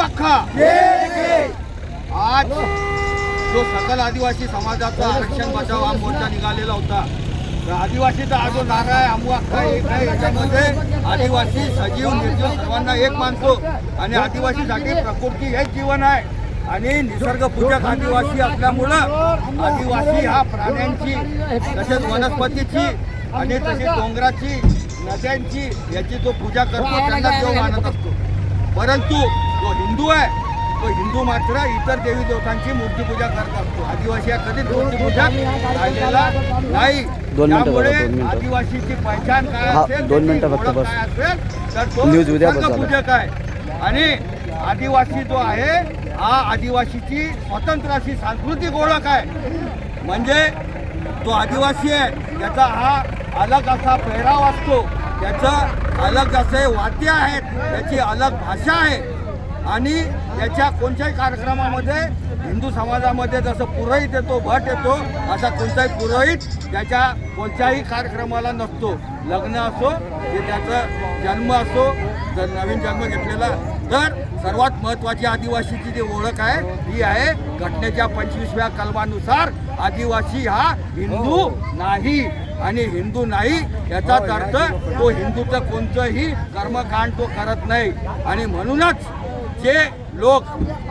अख्खा. आज जो सकल आदिवासी समाजाचा आरक्षण बचाव हा मोर्चा निघालेला होता. तर आदिवासीचा हा जो नारा आहे आमू अख्खा एक आहे याच्यामध्ये आदिवासी सजीव निर्जीव सर्वांना एक मानतो. आणि आदिवासीसाठी प्रकृती हेच जीवन आहे. आणि निसर्गपूजक आदिवासी असल्यामुळं आदिवासी हा प्राण्यांची तसेच वनस्पतीची आणि तसेच डोंगराची नद्यांची याची जो पूजा करतो त्यांना देव मानत असतो. परंतु जो हिंदू आहे. तो हिंदू मात्र इतर देवी देवतांची मूर्तीपूजा करत असतो. आदिवासी हा कधीच मूर्तीपूजा राहिलेला नाही. त्यामुळे. आदिवासीची पहिचान काय हा, असेल दोन मिनिटं फक्त. काय असेल तर तो न्यूज उद्या. निसर्गपूजक आहे. आणि आदिवासी जो आहे हा आदिवासीची स्वतंत्र अशी सांस्कृतिक ओळख आहे. म्हणजे तो आदिवासी आहे त्याचा हा अलग असा पेहराव असतो. त्याचं अलग असे वाद्य आहेत त्याची अलग भाषा आहे. आणि त्याच्या कोणत्याही कार्यक्रमामध्ये हिंदू समाजामध्ये जसं पुरोहित येतो भट येतो असा कोणताही पुरोहित त्याच्या कोणत्याही कार्यक्रमाला नसतो. लग्न असो की त्याचं जन्म असो जर नवीन जन्म घेतलेला तर सर्वात महत्त्वाची आदिवासीची जी ओळख आहे ही आहे घटनेच्या पंचवीसव्या कलमानुसार आदिवासी हा हिंदू नाही आणि हिंदू नाही याचाच अर्थ तो हिंदूचं कोणतंही कर्मकांड तो करत नाही. आणि म्हणूनच जे लोक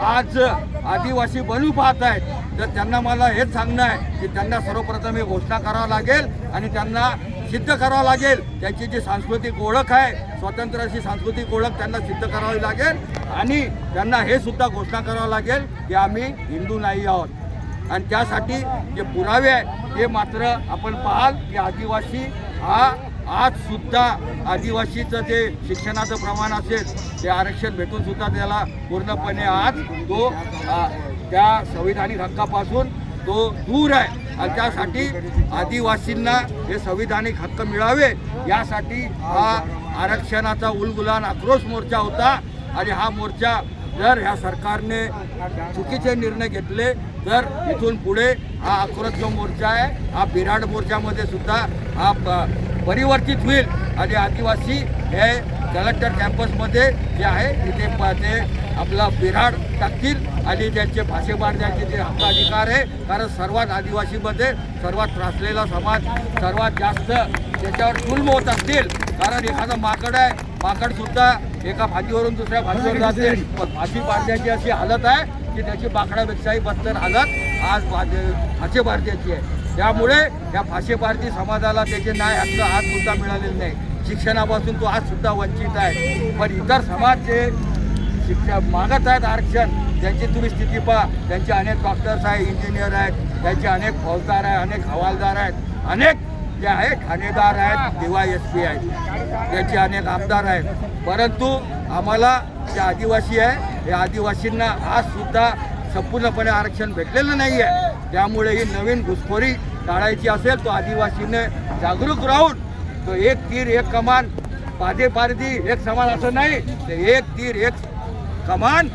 आज आदिवासी बनू पाहत आहेत तर त्यांना मला हेच सांगणं आहे की त्यांना सर्वप्रथम ही घोषणा करावं लागेल आणि त्यांना सिद्ध करावं लागेल. त्यांची जी सांस्कृतिक ओळख आहे स्वतंत्र अशी सांस्कृतिक ओळख त्यांना सिद्ध करावी लागेल आणि त्यांना हे सुद्धा घोषणा करावं लागेल की आम्ही हिंदू नाही आहोत. आणि त्यासाठी जे पुरावे आहे ते मात्र आपण पाहाल की आदिवासी हा आज सुद्धा आदिवासीचं जे शिक्षणाचं प्रमाण असेल ते आरक्षण भेटून सुद्धा त्याला पूर्णपणे आज तो त्या संविधानिक हक्कापासून तो दूर आहे. आणि त्यासाठी आदिवासींना हे संविधानिक हक्क मिळावे यासाठी हा आरक्षणाचा उलगुलान आक्रोश मोर्चा होता. आणि हा मोर्चा जर ह्या सरकारने चुकीचे निर्णय घेतले तर इथून पुढे हा आक्रोश जो मोर्चा आहे हा बिराड मोर्चामध्ये सुद्धा हा प- परिवर्तित होईल. आणि आदिवासी हे कलेक्टर कॅम्पसमध्ये जे आहे तिथे ते आपला बिराड टाकतील आणि त्यांचे भाषे मारण्याचे जे हक्क अधिकार आहे. कारण सर्वात आदिवासीमध्ये सर्वात त्रासलेला समाज सर्वात जास्त त्याच्यावर जुल्म होत असतील. कारण एखादं माकड आहे माकड सुद्धा एका भाजीवरून दुसऱ्या भाजीवर जाते. पण भाजी पाडण्याची अशी हालत आहे की त्याची बाकडापेक्षाही बदतर हालत आज फाशे भारतीयाची आहे. त्यामुळे या फाशे भारती समाजाला त्याचे न्याय हक्क आज सुद्धा मिळालेले नाही. शिक्षणापासून तो आज सुद्धा वंचित आहे. पण इतर समाज जे शिक्षण मागत आहेत आरक्षण त्यांची तुम्ही स्थिती पहा. त्यांचे अनेक डॉक्टर्स आहेत इंजिनियर आहेत त्यांचे अनेक फौजदार आहेत अनेक हवालदार आहेत अनेक जे आहे ठाणेदार आहेत डी वाय एस पी आहेत. त्याचे अनेक आमदार आहेत. परंतु आम्हाला जे आदिवासी आहे या आदिवासींना आज सुद्धा संपूर्णपणे आरक्षण भेटलेलं नाही आहे त्यामुळे ही नवीन घुसखोरी टाळायची असेल तो आदिवासीने जागरूक राहून तो एक तीर एक कमान पादे पारदी एक समान असं नाही तर एक तीर एक कमान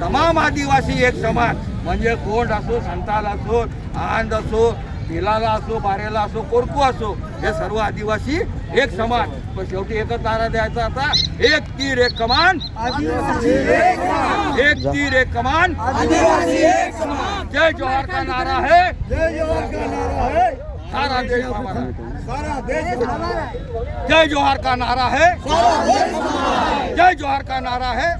तमाम आदिवासी एक समान. म्हणजे कोंड असो संताल असो आंद असो तिलाला असो बारेला असो कोरकू असो हे सर्व आदिवासी एक समान. पण शेवटी एकच नारा द्यायचा आता एक तीर एक कमान. एक तीर एक कमान. जय जोहार का नारा है? सारा देश हमारा है। जय जोहार का नारा है। जय जोहार का नारा है।